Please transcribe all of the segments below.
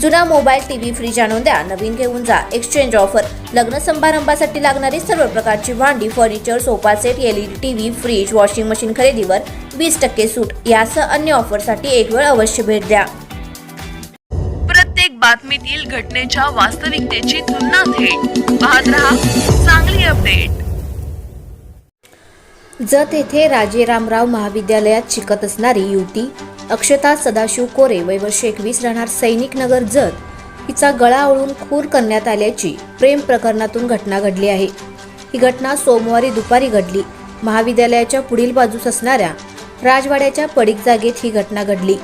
जुना mobile TV fridge आणून द्या. नवीन घेऊन जा. एक्सचेंज ऑफर लग्न समारंभासाठी लागणारी सर्व प्रकारची भांडी furniture sofa set LED TV fridge washing machine खरेदीवर वीस टक्के सूट. यासह अन्य ऑफरसाठी एक वेळ अवश्य भेट द्या. प्रत्येक बातमीतील घटनेच्या वास्तविकतेची तुलना थेट. पाहत रहा चांगली अपडेट जत येथे राजे रामराव महाविद्यालयात शिकत असणारी युवती अक्षता सदाशिव कोरे वय वर्ष एकवीस राहणार सैनिक नगर जत. हिचा गळा ओळून खूर करण्यात आल्याची प्रेम प्रकरणातून घटना घडली आहे. ही घटना सोमवारी दुपारी घडली. महाविद्यालयाच्या पुढील बाजूस असणाऱ्या राजवाड्याच्या पडीक जागेत ही घटना घडली.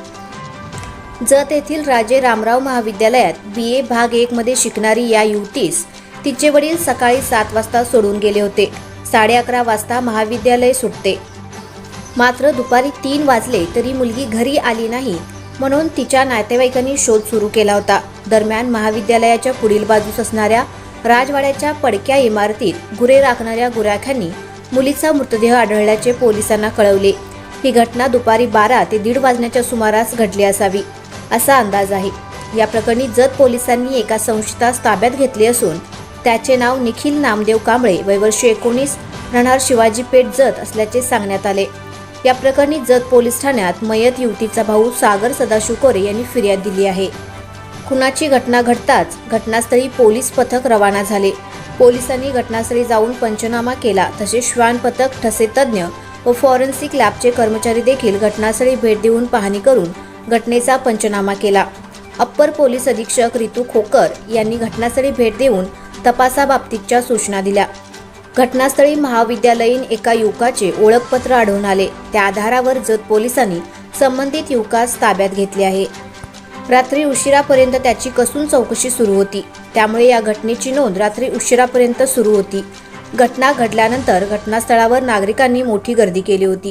जत येथील राजे रामराव महाविद्यालयात बी ए भाग एक मध्ये शिकणारी या युवतीस तिचे वडील सकाळी सात वाजता सोडून गेले होते. साडे अकरा वाजता महाविद्यालय सुटते. मात्र दुपारी तीन वाजले तरी मुलगी घरी आली नाही. म्हणून तिच्या नातेवाईकांनी शोध सुरू केला होता. दरम्यान महाविद्यालयाच्या पुढील बाजूस असणाऱ्या राजवाड्याच्या पडक्या इमारतीत गुरे राखणाऱ्या गुराख्यांनी मुलीचा मृतदेह आढळल्याचे पोलिसांना कळवले. ही घटना दुपारी बारा ते दीड वाजण्याच्या सुमारास घडली असावी असा अंदाज आहे. या प्रकरणी जत पोलिसांनी एका संशयितास ताब्यात घेतले असून त्याचे नाव निखिल नामदेव कांबळे वयवर्षी एकोणीस राहणार शिवाजी पेठ जत असल्याचे सांगण्यात आले. या प्रकरणी जत पोलीस ठाण्यात मयत युवतीचा भाऊ सागर सदाशिव कोरे यांनी फिर्याद दिली आहे. खुनाची घटना घडताच घटनास्थळी पोलीस पथक रवाना झाले. पोलिसांनी घटनास्थळी जाऊन पंचनामा केला तसेच श्वान पथक ठसे तज्ज्ञ व फॉरेन्सिक लॅबचे कर्मचारी देखील घटनास्थळी भेट देऊन पाहणी करून घटनेचा पंचनामा केला. अप्पर पोलीस अधीक्षक रितू खोकर यांनी घटनास्थळी भेट देऊन तपासाबाबतीच्या सूचना दिल्या. घटनास्थळी महाविद्यालयीन एका युवकाचे ओळखपत्र आढळून आले. त्या आधारावर जत पोलिसांनी संबंधित युवकास ताब्यात घेतले आहे. रात्री उशिरापर्यंत त्याची कसून चौकशी सुरू होती. त्यामुळे या घटनेची नोंद रात्री उशिरापर्यंत सुरू होती. घटना घडल्यानंतर घटनास्थळावर नागरिकांनी मोठी गर्दी केली होती.